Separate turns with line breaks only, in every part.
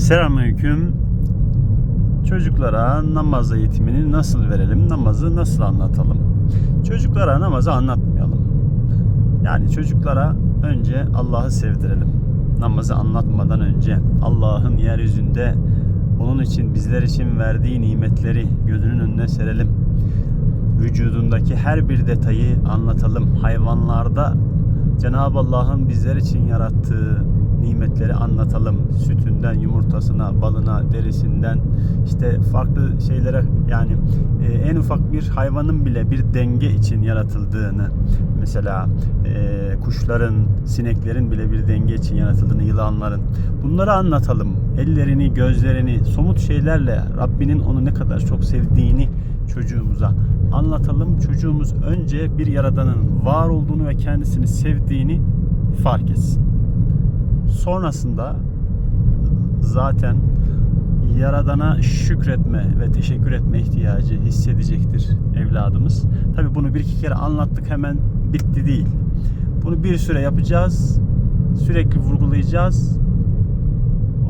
Selamünaleyküm. Çocuklara namaz eğitimini nasıl verelim? Namazı nasıl anlatalım? Çocuklara namazı anlatmayalım. Yani çocuklara önce Allah'ı sevdirelim. Namazı anlatmadan önce Allah'ın yeryüzünde onun için bizler için verdiği nimetleri gözünün önüne serelim. Vücudundaki her bir detayı anlatalım. Hayvanlarda Cenab-ı Allah'ın bizler için yarattığı nimetleri anlatalım. Sütünden yumurtasına, balına, derisinden işte farklı şeylere yani e, en ufak bir hayvanın bile bir denge için yaratıldığını mesela e, kuşların, sineklerin bile bir denge için yaratıldığını, yılanların bunları anlatalım. Ellerini, gözlerini, somut şeylerle Rabbinin onu ne kadar çok sevdiğini çocuğumuza anlatalım. Çocuğumuz önce bir yaradanın var olduğunu ve kendisini sevdiğini fark etsin. Sonrasında zaten yaradana şükretme ve teşekkür etme ihtiyacı hissedecektir evladımız. Tabi bunu bir iki kere anlattık hemen bitti değil. Bunu bir süre yapacağız. Sürekli vurgulayacağız.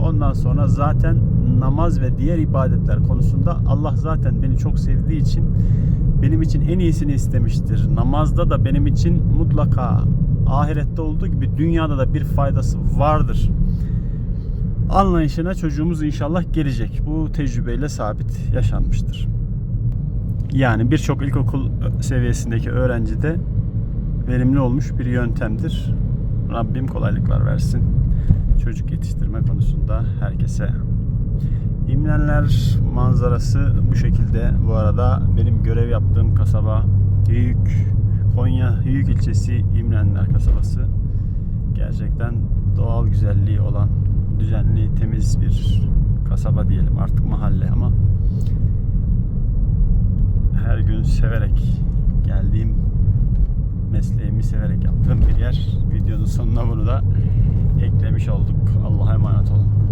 Ondan sonra zaten namaz ve diğer ibadetler konusunda Allah zaten beni çok sevdiği için benim için en iyisini istemiştir. Namazda da benim için mutlaka ahirette olduğu gibi dünyada da bir faydası vardır. Anlayışına çocuğumuz inşallah gelecek. Bu tecrübeyle sabit yaşanmıştır. Yani birçok ilkokul seviyesindeki öğrenci de verimli olmuş bir yöntemdir. Rabbim kolaylıklar versin. Çocuk yetiştirme konusunda herkese. İmrenler manzarası bu şekilde. Bu arada benim görev yaptığım kasaba Hüyük, Konya Hüyük ilçesi İmrenler kasabası. Gerçekten doğal güzelliği olan düzenli, temiz bir kasaba diyelim artık mahalle ama her gün severek geldiğim mesleğimi severek yaptığım bir yer. Videonun sonuna bunu da eklemiş olduk. Allah'a emanet olun.